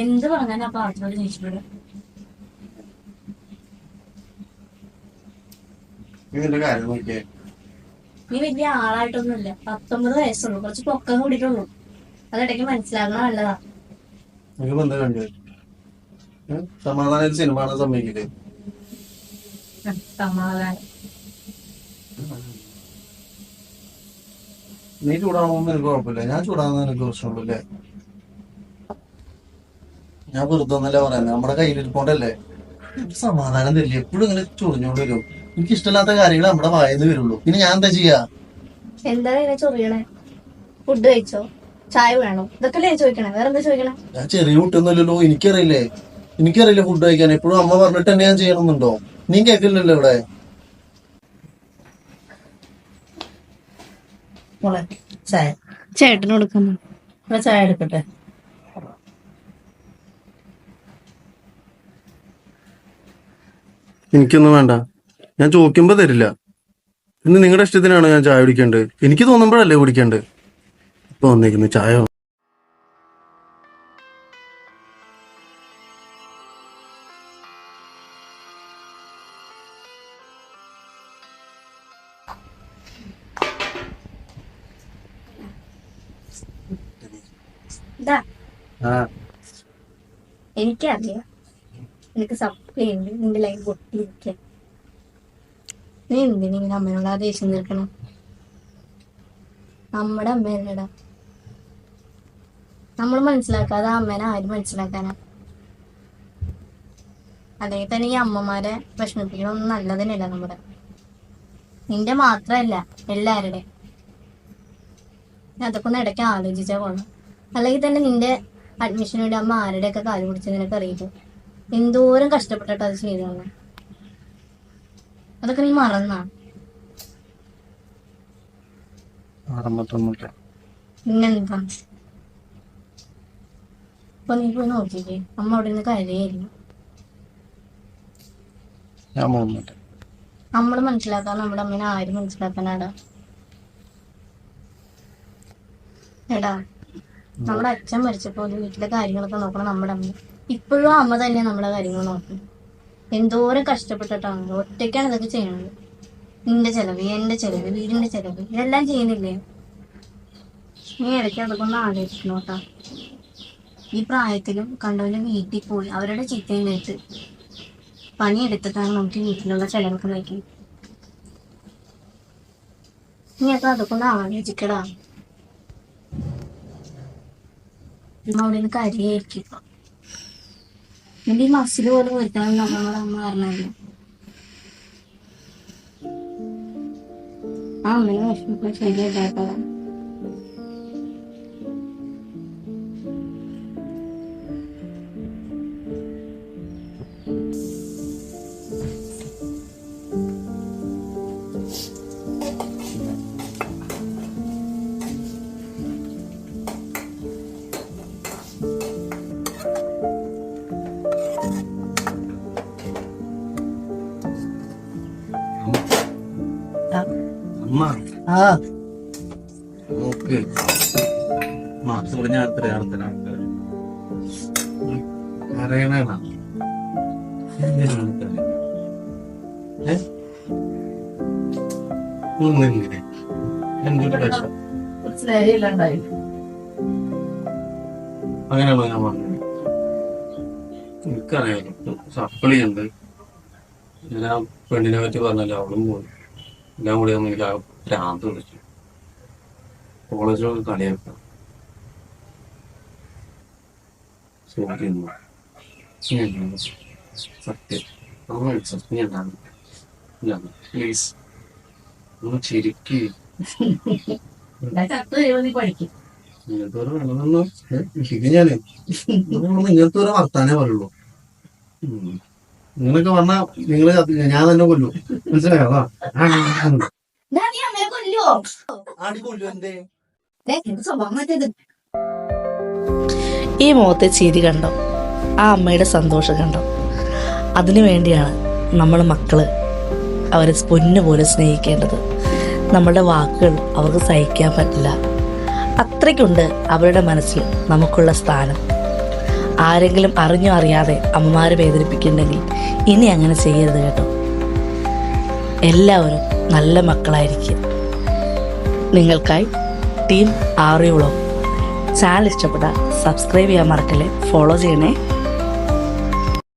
എന്ത് പറഞ്ഞാലും ആ കാര്യം നോക്കിയേ? നീ വലിയ ആളായിട്ടൊന്നുമില്ല. പത്തൊമ്പത് വയസ്സുള്ളൂ. കുറച്ച് പൊക്കം കൂടിയിട്ടുള്ളൂ. അതിടയ്ക്ക് മനസ്സിലാകണ നല്ലതാ. സമാധാനം സിനിമ സമ്മതിക്കില്ലേ? സമാധാനം. നീ ചൂടാവുമ്പോ എനിക്ക് കുഴപ്പമില്ല. ഞാൻ ചൂടാകുന്ന എനിക്ക് പ്രശ്നമുള്ളൂ അല്ലേ ഞാൻ വെറുതെ ഒന്നല്ലേ പറയുന്നത് നമ്മുടെ കയ്യിലിരിപ്പോണ്ടല്ലേ സമാധാനം തരില്ല? എപ്പോഴും ഇങ്ങനെ ചൊറിഞ്ഞോണ്ട് വരും. എനിക്ക് ഇഷ്ടമില്ലാത്ത കാര്യങ്ങൾ നമ്മുടെ വായന്ന് വരുള്ളൂ. പിന്നെ ഞാൻ എന്താ ചെയ്യാ? എന്താ ഇങ്ങനെ ചൊറിയണേ? ഫുഡ് കഴിച്ചോ? ചായ വേണോ? ഇതൊക്കെ അല്ലേ ചോദിക്കണേ. വേറെ എന്താ ചോദിക്കണേ? ഞാൻ ചെറിയ കുട്ടിയൊന്നുമല്ലല്ലോ എനിക്കറിയില്ലേ. എനിക്കറിയില്ല ഫുഡ് കഴിക്കാൻ. എപ്പോഴും അമ്മ പറഞ്ഞിട്ട് തന്നെ ഞാൻ ചെയ്യണമെന്നുണ്ടോ? നീ കേൾക്കില്ലല്ലോ ഇവിടെ. മോളെ ചായ. ചേട്ടന് കൊടുക്കുന്നു ഇവിടെ ചായ എടുക്കട്ടെ? എനിക്കൊന്നും വേണ്ട. ഞാൻ ചോദിക്കുമ്പോ തരില്ല. ഇന്ന് നിങ്ങളുടെ ഇഷ്ടത്തിനാണ് ഞാൻ ചായ കുടിക്കേണ്ടത്? എനിക്ക് തോന്നുമ്പോഴല്ലേ കുടിക്കേണ്ടത്? ഇപ്പൊ വന്നേക്കുന്നു ചായ എനിക്കറിയാം. നിനക്ക് സപ്ലൈ ഉണ്ട്. നിന്റെ ലൈഫ് പൊട്ടിയിരിക്ക. നീ എന്തിനിങ്ങനെ അമ്മയോട് ആ ദേഷ്യം തീർക്കണം? നമ്മുടെ അമ്മയല്ലടാ. നമ്മൾ മനസ്സിലാക്കാതെ അമ്മേനെ ആരും മനസ്സിലാക്കാനാ. അല്ലെങ്കിൽ തന്നെ ഈ അമ്മമാരെ വിഷമിപ്പിക്കണമൊന്നും നല്ലതിനല്ല നമ്മുടെ. നിന്റെ മാത്രമല്ല എല്ലാവരുടെ അതൊക്കെ ഒന്ന് ഇടയ്ക്ക് ആലോചിച്ചാൽ കൊള്ളാം അല്ലെങ്കിൽ തന്നെ നിന്റെ അഡ്മിഷന് വേണ്ടി അമ്മ ആരുടെയൊക്കെ കാൽ പിടിച്ച് നിനക്ക് അറിയിക്കും എന്തോരം കഷ്ടപ്പെട്ടിട്ട് അത് ചെയ്തതാണ് അതൊക്കെ നീ മറന്നാ? പിന്നെന്താ? അപ്പൊ നീ പോയി നോക്കിക്കേ. അമ്മ അവിടെ നിന്ന് കരയായിരുന്നു ഞാൻ നമ്മൾ മനസ്സിലാക്കാൻ നമ്മുടെ അമ്മേനെ ആരും മനസ്സിലാക്കാനാടാ? എടാ നമ്മുടെ അച്ഛൻ മരിച്ചപ്പോൾ ഒരു വീട്ടിലെ കാര്യങ്ങളൊക്കെ നോക്കണം നമ്മുടെ അമ്മ. ഇപ്പോഴും അമ്മ തന്നെ നമ്മുടെ കാര്യങ്ങൾ നോക്കണം എന്തോരം കഷ്ടപ്പെട്ടിട്ടാണ് ഒറ്റയ്ക്കാണ് ഇതൊക്കെ ചെയ്യണത്. നിന്റെ ചെലവ് എന്റെ ചെലവ് വീടിന്റെ ചെലവ് ഇതെല്ലാം ചെയ്യുന്നില്ലേ? നീ ഇടയ്ക്ക് അതൊക്കെ ഒന്ന് ആലോചിക്കണം ഈ പ്രായത്തിലും കണ്ടവന്റെ വീട്ടിൽ പോയി അവരുടെ ചീത്തയും കേട്ട് പണിയെടുത്തിട്ടാണ് നമുക്ക് വീട്ടിലുള്ള ചെലവൊക്കെ നോക്കി നീ അപ്പൊ അതൊക്കെ ഒന്ന് ആലോചിക്കടാ. അമ്മ അവിടെ നിന്ന് കരിയായിരിക്കും ഇപ്പൊ നിന്റെ ഈ മസിൽ പോലും ഒരുക്കണം നമ്മളോട് അമ്മ പറഞ്ഞല്ലോ ആ അമ്മനെ വിഷമിക്കാൻ ശരിയല്ലാട്ടോ നേരെയില്ലാണ്ടായി അങ്ങനെയാണോ ഞാൻ പറഞ്ഞത് എനിക്കറിയാലോ സപ്ലി ഉണ്ട്. ഞാൻ ആ പെണ്ണിനെ പറ്റി പറഞ്ഞല്ലോ അവളും പോയി. എല്ലാം കൂടി ഒന്ന് എനിക്ക് ഭ്രാന്ത് വിളിച്ചു. കോളേജിലൊക്കെ കളിയാക്കാം. സത്യം. സത്യം. ഉണ്ടാകും പ്ലീസ് ഒന്ന് ചിരിക്ക്. ഇങ്ങനത്തെ ഒരു വർത്താനേ പറയുള്ളൂ. നിങ്ങളൊക്കെ വന്നാ നിങ്ങൾ ഞാൻ തന്നെ കൊല്ലു. മനസ്സിലായോ? ഈ മുഖത്തെ ചിരി കണ്ടോ? ആ അമ്മയുടെ സന്തോഷം കണ്ടോ? അതിനു വേണ്ടിയാണ് നമ്മൾ മക്കൾ അവരെ പൊന്നു പോലെ സ്നേഹിക്കേണ്ടത്. നമ്മളുടെ വാക്കുകൾ അവർക്ക് സഹിക്കാൻ പറ്റില്ല. അത്രയ്ക്കുണ്ട് അവരുടെ മനസ്സിൽ നമുക്കുള്ള സ്ഥാനം. ആരെങ്കിലും അറിഞ്ഞോ അറിയാതെ അമ്മമാരെ വേദനിപ്പിക്കുന്നുണ്ടെങ്കിൽ ഇനി അങ്ങനെ ചെയ്യരുത് കേട്ടോ. എല്ലാവരും നല്ല മക്കളായിരിക്കുക നിങ്ങൾക്കായി ടീം ആറിയോളം. ചാനൽ ഇഷ്ടപ്പെട്ടാൽ സബ്സ്ക്രൈബ് ചെയ്യാൻ മറക്കല്ലേ ഫോളോ ചെയ്യണേ.